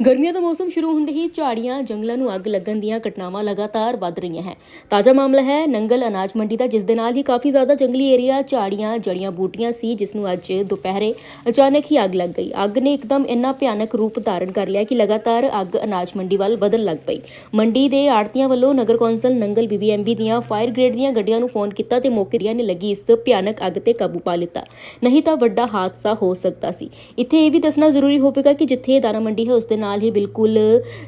ਗਰਮੀਆਂ ਦਾ ਮੌਸਮ ਸ਼ੁਰੂ ਹੁੰਦੇ ਹੀ ਝਾੜੀਆਂ, ਜੰਗਲਾਂ ਨੂੰ ਅੱਗ ਲੱਗਣ ਦੀਆਂ ਘਟਨਾਵਾਂ ਲਗਾਤਾਰ ਵੱਧ ਰਹੀਆਂ ਹੈ ਤਾਜ਼ਾ ਮਾਮਲਾ ਹੈ, ਨੰਗਲ ਅਨਾਜ ਮੰਡੀ ਦਾ, ਜਿਸ ਦੇ ਨਾਲ ਹੀ ਕਾਫੀ ਜ਼ਿਆਦਾ ਜੰਗਲੀ ਏਰੀਆ, ਝਾੜੀਆਂ, ਜੜੀਆਂ ਬੂਟੀਆਂ ਸੀ, ਜਿਸ ਨੂੰ ਅੱਜ ਦੁਪਹਿਰੇ ਅਚਾਨਕ ਹੀ ਅੱਗ ਲੱਗ ਗਈ। ਅੱਗ ਨੇ ਇੱਕਦਮ ਇੰਨਾ ਭਿਆਨਕ ਰੂਪ ਧਾਰਨ ਕਰ ਲਿਆ ਕਿ ਲਗਾਤਾਰ ਅੱਗ ਅਨਾਜ ਮੰਡੀ ਵੱਲ ਵਧਣ ਲੱਗ ਪਈ। ਮੰਡੀ ਦੇ ਆੜਤੀਆਂ ਵੱਲੋਂ ਨਗਰ ਕੌਂਸਲ ਨੰਗਲ ਬੀਬੀਐਮਬੀ ਦੀਆਂ ਫਾਇਰ ਗ੍ਰੇਡ ਦੀਆਂ ਗੱਡੀਆਂ ਨੂੰ ਫੋਨ ਕੀਤਾ ਤੇ ਮੌਕਰੀਆਂ ਨੇ ਲੱਗੀ ਇਸ ਭਿਆਨਕ ਅੱਗ ਤੇ ਕਾਬੂ ਪਾ ਲਿੱਤਾ। ਨਹੀਂ ਤਾਂ ਵੱਡਾ ਹਾਦਸਾ ਹੋ ਸਕਦਾ ਸੀ। ਇੱਥੇ ਇਹ ਵੀ ਦੱਸਣਾ ਜ਼ਰੂਰੀ ਹੋਵੇਗਾ ਕਿ ਜਿੱਥੇ ਇਹ ਦਾਣਾ ਮੰਡੀ ਹੈ, ਉਸ ਦੇ ਨਾਲ ਹੀ ਬਿਲਕੁਲ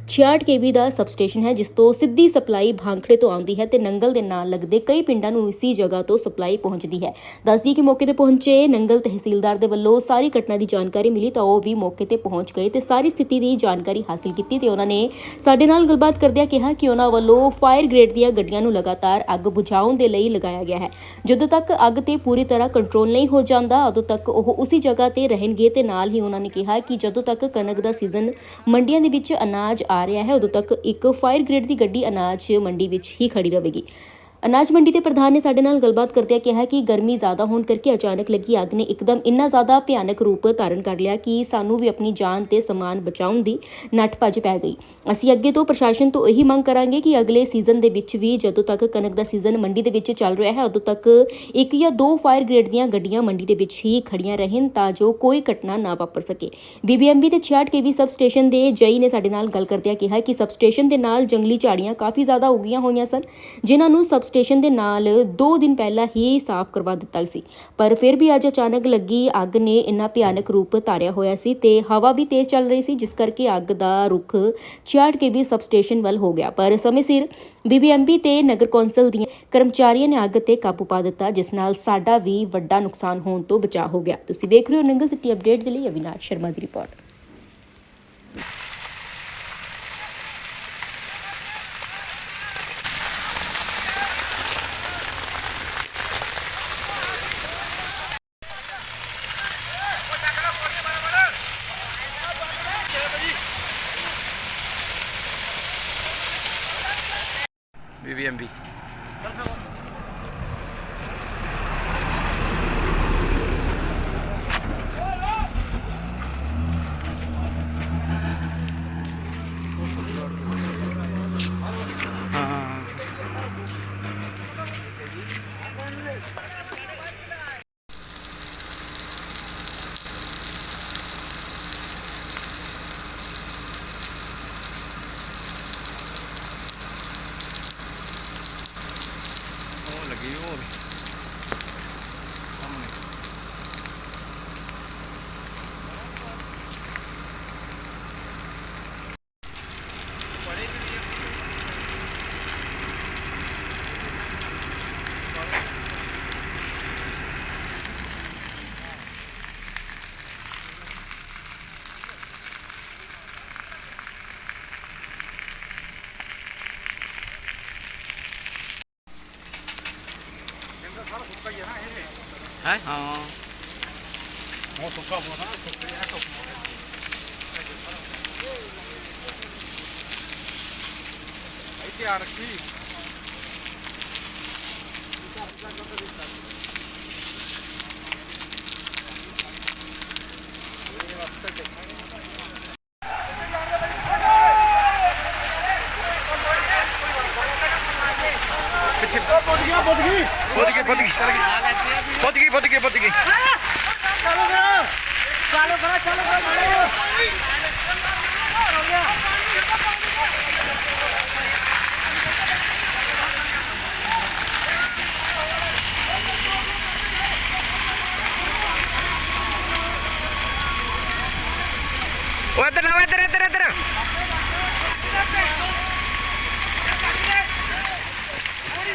66 ਕੇਵੀ ਦਾ ਸਬਸਟੇਸ਼ਨ ਹੈ, ਜਿਸ ਤੋਂ ਸਿੱਧੀ ਸਪਲਾਈ ਭਾਂਖੜੇ ਤੋਂ ਆਉਂਦੀ ਹੈ ਤੇ ਨੰਗਲ ਦੇ ਨਾਲ ਲੱਗਦੇ ਕਈ ਪਿੰਡਾਂ ਨੂੰ ਇਸੀ ਜਗ੍ਹਾ ਤੋਂ ਸਪਲਾਈ ਪਹੁੰਚਦੀ ਹੈ। ਦੱਸਦੀ ਕਿ ਮੌਕੇ ਤੇ ਪਹੁੰਚੇ ਨੰਗਲ ਤਹਿਸੀਲਦਾਰ ਦੇ ਵੱਲੋਂ ਸਾਰੀ ਘਟਨਾ ਦੀ ਜਾਣਕਾਰੀ ਮਿਲੀ ਤਾਂ ਉਹ ਵੀ ਮੌਕੇ ਤੇ ਪਹੁੰਚ ਗਏ ਤੇ ਸਾਰੀ ਸਥਿਤੀ ਦੀ ਜਾਣਕਾਰੀ ਹਾਸਲ ਕੀਤੀ ਤੇ ਉਹਨਾਂ ਨੇ ਸਾਡੇ ਨਾਲ ਗੱਲਬਾਤ ਕਰਦਿਆਂ ਕਿਹਾ ਕਿ ਉਹਨਾਂ ਵੱਲੋਂ ਫਾਇਰ ਗ੍ਰੇਡ ਦੀਆਂ ਗੱਡੀਆਂ ਨੂੰ ਲਗਾਤਾਰ ਅੱਗ ਬੁਝਾਉਣ ਦੇ ਲਈ ਲਗਾਇਆ ਗਿਆ ਹੈ। ਜਦੋਂ ਤੱਕ ਅੱਗ ਤੇ ਪੂਰੀ ਤਰ੍ਹਾਂ ਕੰਟਰੋਲ ਨਹੀਂ ਹੋ ਜਾਂਦਾ, ਉਦੋਂ ਤੱਕ ਉਹ ਉਸੇ ਜਗ੍ਹਾ ਤੇ ਰਹਿਣਗੇ ਤੇ ਨਾਲ ਹੀ ਉਹਨਾਂ ਨੇ ਕਿਹਾ ਕਿ ਜਦੋਂ ਤੱਕ ਕਣਕ ਦਾ ਸੀਜ਼ਨ ਮੰਡੀਆਂ ਦੇ ਵਿੱਚ ਅਨਾਜ ਆ ਰਿਹਾ ਹੈ। ਉਦੋਂ ਤੱਕ ਇੱਕ ਫਾਇਰ ਗ੍ਰੇਡ ਦੀ ਗੱਡੀ ਅਨਾਜ ਮੰਡੀ ਵਿੱਚ ਹੀ ਖੜੀ ਰਹੇਗੀ। ਅਨਾਜ ਮੰਡੀ ਦੇ ਪ੍ਰਧਾਨ ਨੇ ਸਾਡੇ ਨਾਲ ਗੱਲਬਾਤ ਕਰਦਿਆਂ ਕਿਹਾ ਕਿ ਗਰਮੀ ਜ਼ਿਆਦਾ ਹੋਣ ਕਰਕੇ ਅਚਾਨਕ ਲੱਗੀ ਅੱਗ ਨੇ ਇੱਕਦਮ ਇੰਨਾ ਜ਼ਿਆਦਾ ਭਿਆਨਕ ਰੂਪ ਧਾਰਨ ਕਰ ਲਿਆ ਕਿ ਸਾਨੂੰ ਵੀ ਆਪਣੀ ਜਾਨ ਤੇ ਸਮਾਨ ਬਚਾਉਣ ਦੀ ਨੱਠ ਭੱਜ ਪੈ ਗਈ। ਅਸੀਂ ਅੱਗੇ ਤੋਂ ਪ੍ਰਸ਼ਾਸਨ ਤੋਂ ਇਹੀ ਮੰਗ ਕਰਾਂਗੇ ਕਿ ਅਗਲੇ ਸੀਜ਼ਨ ਦੇ ਵਿੱਚ ਵੀ ਜਦੋਂ ਤੱਕ ਕਣਕ ਦਾ ਸੀਜ਼ਨ ਮੰਡੀ ਦੇ ਵਿੱਚ ਚੱਲ ਰਿਹਾ ਹੈ, ਉਦੋਂ ਤੱਕ ਇੱਕ ਜਾਂ ਦੋ ਫਾਇਰ ਗ੍ਰੇਡ ਦੀਆਂ ਗੱਡੀਆਂ ਮੰਡੀ ਦੇ ਵਿੱਚ ਹੀ ਖੜੀਆਂ ਰਹਿਣ ਤਾਂ ਜੋ ਕੋਈ ਘਟਨਾ ਨਾ ਵਾਪਰ ਸਕੇ। ਬੀਬੀਐਮਬੀ ਤੇ 66 ਕੇਵੀ ਸਬ ਸਟੇਸ਼ਨ ਦੇ ਜਈ ਨੇ ਸਾਡੇ ਨਾਲ ਗੱਲ ਕਰਦਿਆਂ ਕਿਹਾ ਕਿ ਸਬ ਸਟੇਸ਼ਨ ਦੇ ਨਾਲ ਜੰਗਲੀ ਝਾੜੀਆਂ ਕਾਫੀ ਜ਼ਿਆਦਾ ਉਗੀਆਂ ਹੋਈਆਂ ਸਨ, ਜਿਨ੍ਹਾਂ ਨੂੰ ਸਬ ਸਟੇਸ਼ਨ ਦੇ ਨਾਲ 2 ਦਿਨ ਪਹਿਲਾਂ ਹੀ ਸਾਫ਼ ਕਰਵਾ ਦਿੱਤਾ ਸੀ। ਪਰ ਫਿਰ ਵੀ ਅੱਜ ਅਚਾਨਕ ਲੱਗੀ ਅੱਗ ਨੇ ਇੰਨਾ ਭਿਆਨਕ ਰੂਪ ਧਾਰਿਆ ਹੋਇਆ ਸੀ ਤੇ ਹਵਾ ਵੀ ਤੇਜ਼ ਚੱਲ ਰਹੀ ਸੀ, ਜਿਸ ਕਰਕੇ ਅੱਗ ਦਾ ਰੁਖ 66 ਕੇਵੀ ਸਬ ਸਟੇਸ਼ਨ ਵੱਲ ਹੋ ਗਿਆ। ਪਰ ਸਮੇਂ ਸਿਰ ਬੀਬੀਐਮਬੀ ਤੇ ਨਗਰ ਕੌਂਸਲ ਦੀਆਂ ਕਰਮਚਾਰੀਆਂ ਨੇ ਅੱਗ ਤੇ ਕਾਬੂ ਪਾ ਦਿੱਤਾ, ਜਿਸ ਨਾਲ ਸਾਡਾ ਵੀ ਵੱਡਾ ਨੁਕਸਾਨ ਹੋਣ ਤੋਂ ਬਚਾ ਹੋ ਗਿਆ। ਤੁਸੀਂ ਦੇਖ ਰਹੇ ਹੋ ਨੰਗਲ ਸਿਟੀ ਅਪਡੇਟ ਦੇ ਲਈ ਅਵਿਨਾਸ਼ ਸ਼ਰਮਾ ਦੀ ਰਿਪੋਰਟ। ਬੀਬੀਐਮਬੀ ਹਾਂ ਉਹ ਲੱਗੀ ਉਹ ਸਾਹਮਣੇ ਹੈ ਹਾਂ ਬਹੁਤ ਸੁੱਕਾ ਬਹੁਤ ਨਾ ਸੁੱਕੇ ਆ ਸੁੱਕ ਇੱਥੇ ਆ ਰੱਖੀ ਪਿੱਛੇ ਬੁੱਧ ਗਿਆ ਬੁੱਧ ਗਈ ਪੁੱਜ ਗਈ ਪੁੱਜ ਗਈ ਚਲ ਗਈ ਪੁੱਜ ਗਈ ਪੁੱਜ ਗਈ ਪੁੱਜ ਗਈ ਚਾਲੂ ਕਰ ਚਾਲੂ ਕਰ ਉਹ ਇੱਧਰ ਲਾਓ ਇੱਧਰ ਇੱਧਰ ਇੱਧਰ।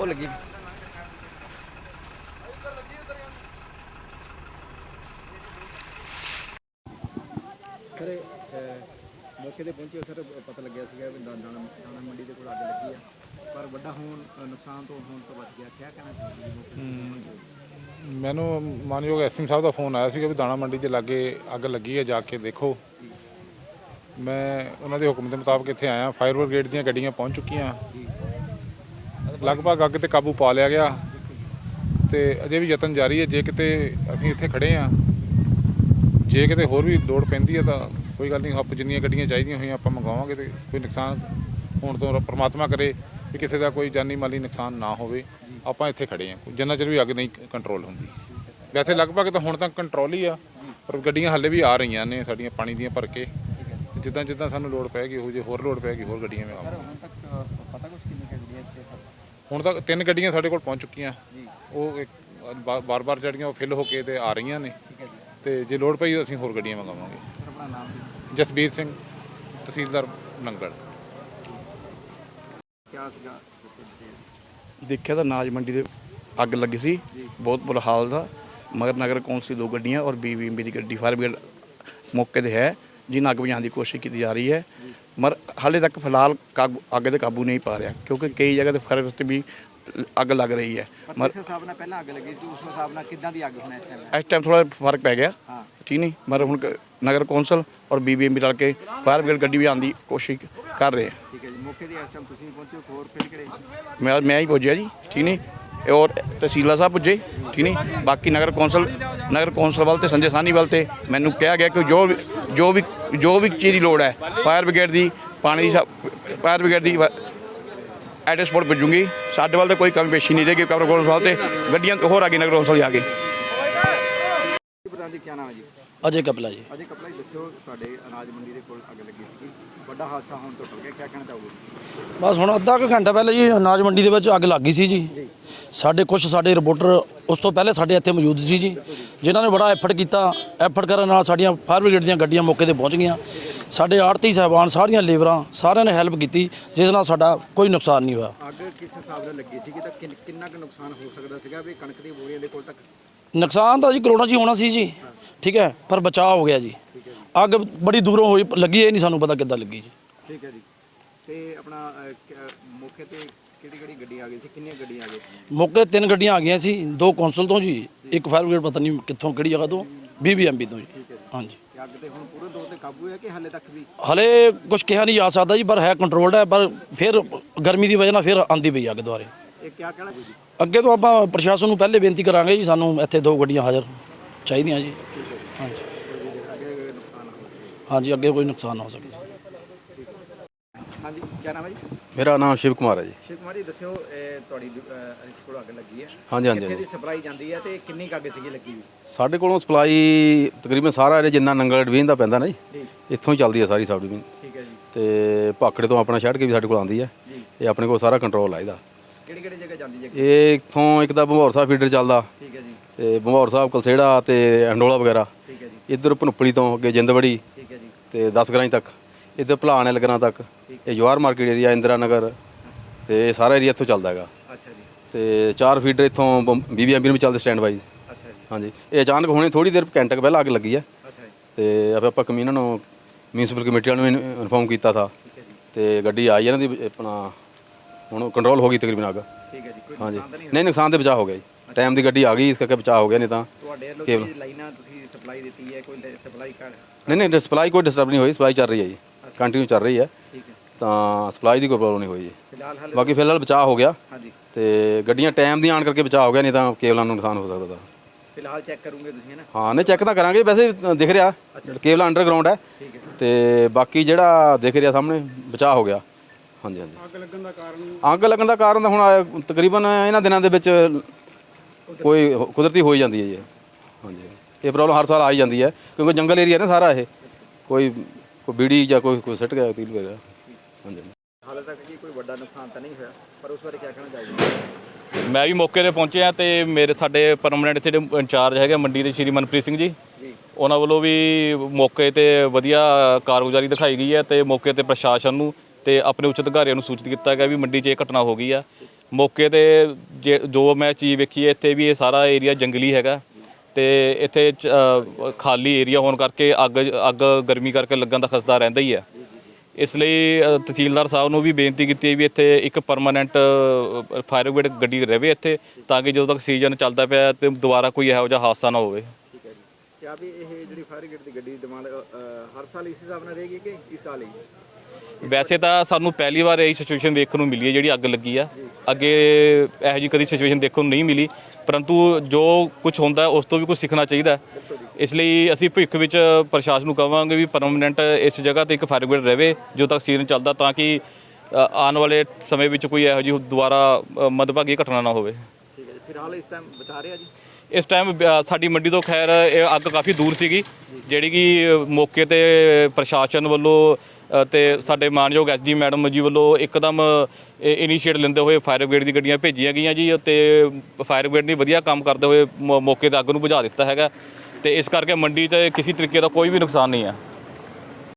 ਭੁੱਲ ਗਈ। ਸਰ ਮੌਕੇ ਤੇ ਪਹੁੰਚੇ ਸਰ ਪਤਾ ਲੱਗਿਆ ਸੀਗਾ ਵੀ ਦਾਣਾ ਦਾਣਾ ਮੰਡੀ ਦੇ ਕੋਲ ਅੱਗ ਲੱਗੀ ਆ। ਪਰ ਵੱਡਾ ਹੋਣ ਨੁਕਸਾਨ ਤੋਂ ਹੋਣ ਤੋਂ ਬਚ ਗਿਆ। ਕਿਆ ਕਹਿਣਾ ਚਾਹੁੰਦੇ? ਮੈਨੂੰ ਮਾਨਯੋਗ ਐਸਐਮ ਸਾਹਿਬ ਦਾ ਫੋਨ ਆਇਆ ਸੀਗਾ ਵੀ ਦਾਣਾ ਮੰਡੀ ਦੇ ਲਾਗੇ ਅੱਗ ਲੱਗੀ ਹੈ ਜਾ ਕੇ ਦੇਖੋ। ਮੈਂ ਉਹਨਾਂ ਦੇ ਹੁਕਮ ਦੇ ਮੁਤਾਬਕ ਇੱਥੇ ਆਇਆ। ਫਾਇਰ ਬ੍ਰਿਗੇਡ ਦੀਆਂ ਗੱਡੀਆਂ ਪਹੁੰਚ ਚੁੱਕੀਆਂ। ਲਗਭਗ ਅੱਗ ਤੇ ਕਾਬੂ ਪਾ ਲਿਆ ਗਿਆ। ਤੇ ਅਜੇ ਵੀ ਯਤਨ ਜਾਰੀ ਹੈ। ਜੇ ਕਿਤੇ ਅਸੀਂ ਇੱਥੇ ਖੜੇ ਆ ਜੇ ਕਿਤੇ ਹੋਰ ਵੀ ਲੋੜ ਪੈਂਦੀ ਹੈ ਤਾਂ ਕੋਈ ਗੱਲ ਨਹੀਂ, ਆਪ ਜਿੰਨੀਆਂ ਗੱਡੀਆਂ ਚਾਹੀਦੀਆਂ ਹੋਈਆਂ ਆਪਾਂ ਮੰਗਵਾਵਾਂਗੇ ਤੇ ਕੋਈ ਨੁਕਸਾਨ ਹੋਣ ਤੋਂ ਪਰਮਾਤਮਾ ਕਰੇ ਵੀ ਕਿਸੇ ਦਾ ਕੋਈ ਜਾਨੀ ਮਾਲੀ ਨੁਕਸਾਨ ਨਾ ਹੋਵੇ। ਆਪਾਂ ਇੱਥੇ ਖੜੇ ਆ ਜਿੰਨਾ ਚਿਰ ਵੀ ਅੱਗ ਨਹੀਂ ਕੰਟਰੋਲ ਹੁੰਦੀ। ਵੈਸੇ ਲਗਭਗ ਤਾਂ ਹੁਣ ਤਾਂ ਕੰਟਰੋਲ ਹੀ ਆ, ਪਰ ਗੱਡੀਆਂ ਹੱਲੇ ਵੀ ਆ ਰਹੀਆਂ ਨੇ ਸਾਡੀਆਂ ਪਾਣੀ ਦੀਆਂ ਭਰ ਕੇ। ਜਿੱਦਾਂ ਜਿੱਦਾਂ ਸਾਨੂੰ ਲੋੜ ਪੈਗੀ ਉਹ ਜੇ ਹੋਰ ਲੋੜ ਪੈਗੀ ਹੋਰ ਗੱਡੀਆਂ ਵੀ ਸਰ ਆਵਾਂਗੇ ਹੁਣ ਤੱਕ ਅ, ਪਤਾ ਕੁਝ ਕਿੰਨੀ ਕੁ ਗੱਡੀਆਂ ਇੱਥੇ ਸਰ ਹੁਣ ਤੱਕ ਤਿੰਨ ਗੱਡੀਆਂ ਸਾਡੇ ਕੋਲ ਪਹੁੰਚ ਚੁੱਕੀਆਂ। ਉਹ ਇੱਕ ਬਾਰ-ਬਾਰ ਜਿਹੜੀਆਂ ਉਹ ਫਿਲ ਹੋ ਕੇ ਤੇ ਆ ਰਹੀਆਂ ਨੇ। ਤੇ ਜੇ ਲੋੜ ਪਈ ਅਸੀਂ ਹੋਰ ਗੱਡੀਆਂ ਮੰਗਾਵਾਂਗੇ। ਜਸਬੀਰ ਸਿੰਘ ਤਹਿਸੀਲਦਾਰ ਨੰਗਲ। ਦੇਖਿਆ ਤਾਂ ਨਾਜ ਮੰਡੀ ਦੇ ਅੱਗ ਲੱਗੀ ਸੀ। ਬਹੁਤ ਬੁਰਾ ਹਾਲ ਦਾ ਮਗਰ ਨਗਰ ਕੌਂਸਲ ਦੋ ਗੱਡੀਆਂ ਔਰ ਬੀਬੀਐਮਬੀ ਦੀ ਗੱਡੀ। ਫਾਇਰ ਬ੍ਰਿਗੇਡ ਮੌਕੇ ਤੇ ਹੈ। ਜਿਨ੍ਹਾਂ ਅੱਗ ਬੁਝਾਉਣ ਦੀ ਕੋਸ਼ਿਸ਼ ਕੀਤੀ ਜਾ ਰਹੀ ਹੈ। ਮਰ ਹਾਲੇ ਤੱਕ ਫਿਲਹਾਲ ਕਾਬੂ- ਅੱਗ ਤੇ ਕਾਬੂ ਨਹੀਂ ਪਾ ਰਿਹਾ ਕਿਉਂਕਿ ਕਈ ਜਗ੍ਹਾ ਤੇ ਫਾਇਰ ਤੇ ਵੀ ਅੱਗ ਲੱਗ ਰਹੀ ਹੈ। ਮਰ ਜਿਸ ਹਿਸਾਬ ਨਾਲ ਪਹਿਲਾਂ ਅੱਗ ਲੱਗੀ ਸੀ ਉਸ ਹਿਸਾਬ ਨਾਲ ਕਿੱਦਾਂ ਦੀ ਅੱਗ ਹੋਣਾ ਇਸ ਟਾਈਮ ਇਸ ਟਾਈਮ ਥੋੜਾ ਫ਼ਰਕ ਪੈ ਗਿਆ। ਹਾਂ। ਠੀਕ ਨਹੀਂ? ਮਰ ਹੁਣ ਕ- ਨਗਰ ਕੌਂਸਲ ਔਰ ਬੀਬੀਐਮਬੀ ਰਲ ਕੇ ਫਾਇਰ ਬ੍ਰਿਗੇਡ ਗੱਡੀ ਬੁਝਾਉਣ ਦੀ ਕੋਸ਼ਿਸ਼ ਕਰ ਰਹੇ ਹੈ। ਠੀਕ ਹੈ ਜੀ ਮੌਕੇ ਦੀ ਇਸ ਟਾਈਮ ਤੁਸੀਂ ਪਹੁੰਚੇ ਹੋ, ਹੋਰ ਕਿਹੜੇ ਕਿਹੜੇ? ਮੈਂ ਮੈਂ ਹੀ ਪੁੱਜਿਆ ਜੀ। ਠੀਕ ਨਹੀਂ? ਔਰ ਤਹਿਸੀਲਦਾਰ ਸਾਹਿਬ ਪੁੱਜੇ ਠੀਕ ਨਹੀਂ? ਬਾਕੀ ਨਗਰ ਕੌਂਸਲ ਨਗਰ ਕੌਂਸਲ ਵੱਲ ਤੇ ਸੰਜੇ ਸਾਨੀ ਵੱਲ ਤੇ ਮੈਨੂੰ ਕਿਹਾ ਗਿਆ ਕਿ ਜੋ ਵੀ ਜੋ ਵੀ ਜੋ ਵੀ ਚੀਜ਼ ਦੀ ਲੋੜ ਹੈ ਫਾਇਰ ਬ੍ਰਿਗੇਡ ਦੀ ਪਾਣੀ ਦੀ ਫਾਇਰ ਬ੍ਰਿਗੇਡ ਦੀ ਐਡਰੈਸ ਸਪੋਰਟ ਭੇਜੂੰਗੀ। ਸਾਡੇ ਵੱਲ ਤਾਂ ਕੋਈ ਕਮੀ ਪੇਸ਼ੀ ਨਹੀਂ ਰਹੇਗੀ ਨਗਰ ਕੌਂਸਲ ਵੱਲ ਤੇ। ਗੱਡੀਆਂ ਹੋਰ ਆ ਗਈ ਨਗਰ ਕੌਂਸਲ ਜਾ ਕੇ। ਪ੍ਰਧਾਨ ਜੀ ਕੀ ਨਾਮ ਹੈ ਜੀ ਅਜੇ ਕਪਲਾ ਜੀ। ਅਜੇ ਕਪਲਾ ਜੀ ਦੱਸਿਓ ਤੁਹਾਡੇ ਅਨਾਜ ਮੰਡੀ ਦੇ ਕੋਲ ਅੱਗ ਲੱਗੀ ਸੀ ਵੱਡਾ ਹਾਦਸਾ ਹੋਣ ਤੋਂ ਗਿਆ ਕਿਆ ਕਹਿਣਾ ਚਾਹੋਗੇ? ਬਸ ਹੁਣ ਅੱਧਾ ਕੁ ਘੰਟਾ ਪਹਿਲਾਂ ਜੀ ਅਨਾਜ ਮੰਡੀ ਦੇ ਵਿੱਚ ਅੱਗ ਲੱਗ ਗਈ ਸੀ ਜੀ। ਸਾਡੇ ਕੁਝ ਸਾਡੇ ਰਿਪੋਰਟਰ ਉਸ ਤੋਂ ਪਹਿਲੇ ਸਾਡੇ ਇੱਥੇ ਮੌਜੂਦ ਸੀ ਜੀ ਜਿਨ੍ਹਾਂ ਨੇ ਬੜਾ ਐਫਰਟ ਕੀਤਾ। ਐਫਰਟ ਕਰਨ ਨਾਲ ਸਾਡੀਆਂ ਫਾਇਰ ਬ੍ਰਿਗੇਡ ਦੀਆਂ ਗੱਡੀਆਂ ਮੌਕੇ ਤੇ ਪਹੁੰਚ ਗਈਆਂ। ਸਾਡੇ ਆੜਤੀ ਸਾਹਿਬਾਨ ਸਾਰੀਆਂ ਲੇਬਰਾਂ ਸਾਰਿਆਂ ਨੇ ਹੈਲਪ ਕੀਤੀ ਜਿਸ ਨਾਲ ਸਾਡਾ ਕੋਈ ਨੁਕਸਾਨ ਨਹੀਂ ਹੋਇਆ। ਅੱਗ ਕਿਸ ਹਿਸਾਬ ਨਾਲ ਲੱਗੀ ਸੀ ਤਾਂ ਕਿੰਨ- ਕੁ ਨੁਕਸਾਨ ਹੋ ਸਕਦਾ ਸੀਗਾ ਵੀ ਕਣਕ ਦੀ ਬੋਰੀਆਂ ਦੇ ਕੋਲ ਤੱਕ? ਨੁਕਸਾਨ ਤਾਂ ਜੀ ਕਰੋਨਾ 'ਚ ਹੀ ਹੋਣਾ ਸੀ ਜੀ ਠੀਕ ਹੈ ਪਰ ਬਚਾਅ ਹੋ ਗਿਆ ਜੀ। ਅੱਗ ਬੜੀ ਦੂਰੋਂ ਹੋਈ ਲੱਗੀ ਇਹ ਨਹੀਂ ਸਾਨੂੰ ਪਤਾ ਕਿੱਦਾਂ ਲੱਗੀ ਜੀ। ਠੀਕ ਹੈ ਜੀ। ਤੇ ਆਪਣਾ ਕ- ਮੌਕੇ ਤੇ ਕਿਹੜੀ ਕਿਹੜੀ ਗੱਡੀ ਆ ਗਈ ਸੀ? ਕਿੰਨੀਆਂ ਗੱਡੀਆਂ ਆ ਗਈਆਂ ਸੀ? ਮੌਕੇ ਤਿੰਨ ਗੱਡੀਆਂ ਆ ਗਈਆਂ ਸੀ ਦੋ ਕੌਂਸਲ ਤੋਂ ਜੀ ਇੱਕ ਫਾਇਰ ਬ੍ਰਿਗੇਡ ਪਤਾ ਨਹੀਂ ਕਿੱਥੋਂ ਕਿਹੜੀ ਜਗ੍ਹਾ ਤੋਂ ਬੀਬੀਐਮਬੀ ਤੋਂ ਜੀ। ਹਾਂਜੀ। ਤੇ ਅੱਗ ਤੇ ਹੁਣ ਪੂਰੇ ਤੌਰ ਤੇ ਕਾਬੂ ਹੈ ਕਿ ਹਾਲੇ ਤੱਕ ਵੀ? ਹਲੇ ਕੁਝ ਕਿਹਾ ਨਹੀਂ ਜਾ ਸਕਦਾ ਜੀ ਪਰ ਹੈ ਕੰਟਰੋਲਡ ਹੈ ਪਰ ਫਿਰ ਗਰਮੀ ਦੀ ਵਜ੍ਹਾ ਨਾਲ ਫਿਰ ਆਂਦੀ ਪਈ ਅੱਗ ਦੁਆਰੇ। ਇਹ ਕਿਆ ਕਹਿਣਾ ਜੀ? ਅੱਗੇ ਤੋਂ ਆਪਾਂ ਪ੍ਰਸ਼ਾਸਨ ਨੂੰ ਪਹਿਲੇ ਬੇਨਤੀ ਕਰਾਂਗੇ ਜੀ ਸਾਨੂੰ ਇੱਥੇ ਦੋ ਗੱਡੀਆਂ ਹਾਜ਼ਰ ਚਾਹੀਦੀਆਂ ਜੀ। ਹਾਂਜੀ। ਹਾਂਜੀ ਅੱਗੇ ਕੋਈ ਨੁਕਸਾਨ ਨਾ ਹੋ ਸਕੇ। ਕੀ ਨਾਮ ਹੈ ਜੀ? ਮੇਰਾ ਨਾਮ ਸ਼ਿਵ ਕੁਮਾਰ ਹੈ ਜੀ। ਸ਼ਿਵ ਕੁਮਾਰ ਜੀ ਦੱਸਿਓ ਇਹ ਤੁਹਾਡੀ ਅਹ, ਇਸ ਕੋਲ ਅੱਗ ਲੱਗੀ ਹੈ। ਹਾਂਜੀ ਹਾਂਜੀ ਕਿੱਥੇ ਦੀ ਸਪਲਾਈ ਜਾਂਦੀ ਹੈ ਤੇ ਕਿੰਨੀ ਕੁ ਅੱਗ ਸੀਗੀ ਲੱਗੀ ਹੋਈ? ਸਾਡੇ ਕੋਲੋਂ ਸਪਲਾਈ ਤਕਰੀਬਨ ਸਾਰਾ ਏਰੀਆ ਜਿੰਨਾ ਨੰਗਲ ਡਿਵੀਜ਼ਨ ਦਾ ਪੈਂਦਾ ਨਾ ਜੀ ਇੱਥੋਂ ਹੀ ਚੱਲਦੀ ਹੈ ਸਾਰੀ ਸਬ ਡਿਵੀਜ਼ਨ ਠੀਕ ਹੈ ਜੀ। ਤੇ ਭਾਖੜੇ ਤੋਂ ਆਪਣਾ ਛੱਡ ਕੇ ਵੀ ਸਾਡੇ ਕੋਲ ਆਉਂਦੀ ਹੈ। ਜੀ। ਇਹ ਆਪਣੇ ਕੋਲ ਸਾਰਾ ਕੰਟਰੋਲ ਆ ਇਹਦਾ। ਕਿਹੜੀ ਕਿਹੜੀ ਜਗ੍ਹਾ ਜਾਂਦੀ ਹੈ? ਇਹ ਇੱਥੋਂ ਇੱਕ ਤਾਂ ਭੰਬੌਰ ਸਾਹਿਬ ਫੀਡਰ ਚੱਲਦਾ। ਠੀਕ ਹੈ ਜੀ। ਤੇ ਭੰਬੌਰ ਸਾਹਿਬ ਕਲਸੇੜਾ ਤੇ ਹੰਡੋਲਾ ਵਗੈਰਾ। ਠੀਕ ਹੈ ਜੀ। ਇੱਧਰ ਭਨੁੱਪਲੀ ਤੋਂ ਅੱਗੇ ਜਿੰਦਵੜੀ ਠੀਕ ਹੈ ਜੀ। ਤੇ 10 ਗਰਾਂ ਤੱਕ। ਇੱਧਰ ਭਲਾਣ ਐਲਗਰਾਂ ਤੱਕ। ਇਹ ਜਵਾਰ ਮਾਰਕੀਟ ਏਰੀਆ ਇੰਦਰਾ ਨਗਰ ਤੇ ਇਹ ਸਾਰਾ ਏਰੀਆ ਇੱਥੋਂ ਚੱਲਦਾ ਹੈਗਾ। ਅੱਛਾ ਜੀ। ਤੇ ਚਾਰ ਫੀਡਰ ਇੱਥੋਂ ਬੀਬੀਐਮਬੀ ਨੂੰ ਵੀ ਚੱਲਦੇ ਸਟੈਂਡ ਵਾਈਜ਼ ਅੱਛਾ ਜੀ। ਹਾਂਜੀ। ਇਹ ਅਚਾਨਕ ਹੁਣੇ ਥੋੜੀ ਦੇਰ ਘੰਟੇ ਕੁ ਪਹਿਲਾਂ ਅੱਗ ਲੱਗੀ ਹੈ ਅੱਛਾ ਜੀ। ਤੇ ਆਪਾਂ ਆਪਾਂ ਕਮਿਊਨਲ ਨੂੰ ਮਿਊਨਿਸਪਲ ਕਮੇਟੀ ਵਾਲਿਆਂ ਨੂੰ ਇਨਫੋਰਮ ਕੀਤਾ ਥਾ। ਤੇ ਗੱਡੀ ਆਈ ਇਹਨਾਂ ਦੀ ਆਪਣਾ ਹੁਣ ਕੰਟਰੋਲ ਹੋ ਗਈ ਤਕਰੀਬਨ ਅੱਗ। ਠੀਕ ਹੈ ਜੀ ਕੋਈ ਹਾਂਜੀ। ਨਹੀਂ ਨੁਕਸਾਨ ਤੇ ਬਚਾਅ ਹੋ ਗਿਆ ਜੀ। ਟਾਈਮ ਦੀ ਗੱਡੀ ਆ ਗਈ ਇਸ ਕਰਕੇ ਬਚਾਅ ਹੋ ਗਿਆ ਨਹੀਂ ਤਾਂ। ਤੁਹਾਡੇ। ਕੋਈ ਲਾਈਨਾਂ ਤੁਸੀਂ ਸਪਲਾਈ ਦਿੱਤੀ ਹੈ ਕੋਈ ਸਪਲਾਈ ਕਰ ਨਹੀਂ ਨਹੀਂ ਸਪਲਾਈ ਕੋਈ ਡਿਸਟਰਬ ਨਹੀਂ ਹੋਈ ਸਪਲਾਈ ਚੱਲ ਰਹੀ ਹੈ ਜੀ। ਕੰਟੀਨਿਊ ਚੱਲ ਰਹੀ ਹੈ। ਠੀਕ ਹੈ। ਤਾਂ ਸਪਲਾਈ ਦੀ ਕੋਈ ਪ੍ਰੋਬਲਮ ਨਹੀਂ ਹੋਈ ਜੀ। ਫਿਲਹਾਲ ਹਾਲੇ ਬਾਕੀ ਫਿਲਹਾਲ ਬਚਾਅ ਹੋ ਗਿਆ। ਹਾਂਜੀ। ਤੇ ਗੱਡੀਆਂ ਟਾਈਮ ਦੀ ਆਣ ਕਰਕੇ ਬਚਾਅ ਹੋ ਗਿਆ ਨਹੀਂ ਤਾਂ ਕੇਬਲਾਂ ਨੂੰ ਨੁਕਸਾਨ ਹੋ ਸਕਦਾ ਤਾ। ਫਿਲਹਾਲ ਚੈੱਕ ਕਰੋਗੇ ਤੁਸੀਂ ਹੈ ਨਾ ਹਾਂ ਨਹੀਂ ਚੈੱਕ ਤਾਂ ਕਰਾਂਗੇ ਵੈਸੇ ਦਿਖ ਰਿਹਾ। ਕੇਬਲ ਅੰਡਰਗਰਾਉਂਡ ਹੈ। ਠੀਕ ਹੈ। ਤੇ ਬਾਕੀ ਜਿਹੜਾ ਦਿਖ ਰਿਹਾ ਸਾਹਮਣੇ ਬਚਾਅ ਹੋ ਗਿਆ। ਹਾਂਜੀ ਹਾਂਜੀ। ਅੱਗ ਲੱਗਣ ਦਾ ਕਾਰਨ ਅੱਗ ਲੱਗਣ ਦਾ ਕਾਰਨ ਤਾਂ ਹੁਣ ਆ, ਤਕਰੀਬਨ ਇਹਨਾਂ ਦਿਨਾਂ ਦੇ ਵਿੱਚ ਕੋਈ ਹੋ- ਕੁਦਰਤੀ ਹੋ ਹੀ ਜਾਂਦੀ ਹੈ ਜੀ। ਹਾਂਜੀ। ਇਹ ਪ੍ਰੋਬਲਮ ਹਰ ਸਾਲ ਆ ਹੀ ਜਾਂਦੀ ਹੈ ਕਿਉਂਕਿ ਜੰਗਲ ਏਰੀਆ ਨਾ ਸਾਰਾ ਇਹ। ਕੋਈ ਕੋਈ ਬੀੜੀ ਜਾਂ ਕੋਈ ਕੋਈ ਸਿੱਟ ਗਿਆ ਤੀਲ ਵਗੈਰਾ। ਹਾਂਜੀ। ਹਾਲੇ ਤੱਕ ਜੀ ਕੋਈ ਵੱਡਾ ਨੁਕਸਾਨ ਤਾਂ ਨਹੀਂ ਹੋਇਆ ਪਰ ਉਸ ਬਾਰੇ ਕੀ ਕਹਿਣਾ ਚਾਹੋਗੇ? ਮੈਂ ਵੀ ਮੌਕੇ ਤੇ ਪਹੁੰਚਿਆ ਤੇ ਮੇਰੇ ਸਾਡੇ ਪਰਮਨੈਂਟ ਇੱਥੇ ਇੰਚਾਰਜ ਹੈਗੇ ਮੰਡੀ ਦੇ ਸ਼੍ਰੀ ਮਨਪ੍ਰੀਤ ਸਿੰਘ ਜੀ ਉਹਨਾਂ ਵੱਲੋਂ ਵੀ ਮੌਕੇ ਤੇ ਵਧੀਆ ਕਾਰਗੁਜ਼ਾਰੀ ਦਿਖਾਈ ਗਈ ਹੈ ਤੇ ਮੌਕੇ ਤੇ ਪ੍ਰਸ਼ਾਸਨ ਨੂੰ ਤੇ ਆਪਣੇ ਉੱਚ ਅਧਿਕਾਰੀਆਂ ਨੂੰ ਸੂਚਿਤ ਕੀਤਾ ਗਿਆ ਵੀ ਮੰਡੀ 'ਚ ਇਹ ਘਟਨਾ ਹੋ ਗਈ ਆ। ਮੌਕੇ ਤੇ ਜੇ- ਮੈਂ ਚੀਜ਼ ਵੇਖੀ ਹੈ ਇੱਥੇ ਵੀ ਇਹ ਸਾਰਾ ਏਰੀਆ ਜੰਗਲੀ ਹੈਗਾ ਤੇ ਇੱਥੇ ਖਾਲੀ ਏਰੀਆ ਹੋਣ ਕਰਕੇ ਅੱਗ ਅੱਗ ਗਰਮੀ ਕਰਕੇ ਲੱਗਣ ਦਾ ਖਸਦਾ ਰਹਿੰਦਾ ਹੀ ਹੈ ਇਸ ਲਈ ਅ, ਤਹਿਸੀਲਦਾਰ ਸਾਹਿਬ ਨੂੰ ਵੀ ਬੇਨਤੀ ਕੀਤੀ ਹੈ ਵੀ ਇੱਥੇ ਇੱਕ ਪਰਮਾਨੈਂਟ ਫਾਇਰ ਬ੍ਰਿਗੇਡ ਗੱਡੀ ਰਹੇ ਇੱਥੇ ਤਾਂ ਕਿ ਜਦੋਂ ਤੱਕ ਸੀਜ਼ਨ ਚੱਲਦਾ ਪਿਆ ਤੇ ਦੁਬਾਰਾ ਕੋਈ ਇਹੋ ਜਿਹਾ ਹਾਦਸਾ ਨਾ ਹੋਵੇ। ਠੀਕ ਹੈ ਜੀ। ਕਿਆ ਵੀ ਇਹ ਜਿਹੜੀ ਫਾਇਰ ਬ੍ਰਿਗੇਡ ਦੀ ਗੱਡੀ ਦੀ ਡਿਮਾਂਡ ਹਰ ਸਾਲ ਇਸ ਹਿਸਾਬ ਨਾਲ ਰਹੇਗੀ ਕਿ ਇਸ ਸਾਲ ਹੀ? ਵੈਸੇ ਤਾਂ ਸਾਨੂੰ ਪਹਿਲੀ ਵਾਰ ਇਹ ਸਿਚੁਏਸ਼ਨ ਦੇਖਣ ਨੂੰ ਮਿਲੀ ਹੈ ਜਿਹੜੀ ਅੱਗ ਲੱਗੀ ਆ। ਅੱਗੇ ਇਹੋ ਜਿਹੀ ਕਦੀ ਸਿਚੁਏਸ਼ਨ ਦੇਖਣ ਨੂੰ ਨਹੀਂ ਮਿਲੀ ਪਰੰਤੂ ਜੋ ਕੁਝ ਹੁੰਦਾ ਹੈ, ਉਸ ਤੋਂ ਵੀ ਕੁਝ ਸਿੱਖਣਾ ਚਾਹੀਦਾ ਹੈ। ਇਸ ਲਈ ਅਸੀਂ ਭਵਿੱਖ ਵਿੱਚ ਪ੍ਰਸ਼ਾਸਨ ਨੂੰ ਕਹਾਂਗੇ ਵੀ ਪਰਮਨੈਂਟ ਇਸ ਜਗ੍ਹਾ ਤੇ ਇੱਕ ਫਾਇਰ ਬ੍ਰਿਗੇਡ ਰਹੇ ਜੋ ਤੱਕ ਸੀਜ਼ਨ ਚੱਲਦਾ ਤਾਂ ਕਿ ਆਉਣ ਵਾਲੇ ਸਮੇਂ ਵਿੱਚ ਕੋਈ ਇਹੋ ਜਿਹੀ ਦੁਬਾਰਾ ਮੰਦਭਾਗੀ ਘਟਨਾ ਨਾ ਹੋਵੇ। ਠੀਕ ਹੈ ਜੀ। ਫਿਲਹਾਲ ਇਸ ਟਾਈਮ ਬਚਾ ਰਿਹਾ ਜੀ? ਇਸ ਟਾਈਮ ਸਾਡੀ ਮੰਡੀ ਤੋਂ ਖੈਰ ਇਹ ਅੱਗ ਕਾਫੀ ਦੂਰ ਸੀਗੀ ਜਿਹੜੀ ਕਿ ਮੌਕੇ ਤੇ ਪ੍ਰਸ਼ਾਸਨ ਵੱਲੋਂ ਤੇ ਸਾਡੇ ਮਾਨਯੋਗ ਐਸਜੀ ਮੈਡਮ ਜੀ ਵੱਲੋਂ ਇੱਕਦਮ ਇਨੀਸ਼ੀਏਟ ਲੈਂਦੇ ਹੋਏ ਫਾਇਰ ਬ੍ਰਿਗੇਡ ਦੀ ਗੱਡੀਆਂ ਭੇਜੀਆਂ ਗਈਆਂ ਜੀ ਤੇ ਫਾਇਰ ਬ੍ਰਿਗੇਡ ਨੇ ਵਧੀਆ ਕੰਮ ਕਰਦੇ ਹੋਏ ਮੌਕੇ ਤੇ ਅੱਗ ਨੂੰ ਬੁਝਾ ਦਿੱਤਾ ਹੈਗਾ। ਤੇ ਇਸ ਕਰਕੇ ਮੰਡੀ 'ਚ ਕਿਸੇ ਤਰੀਕੇ ਦਾ ਕੋਈ ਵੀ ਨੁਕਸਾਨ ਨਹੀਂ ਹੈ।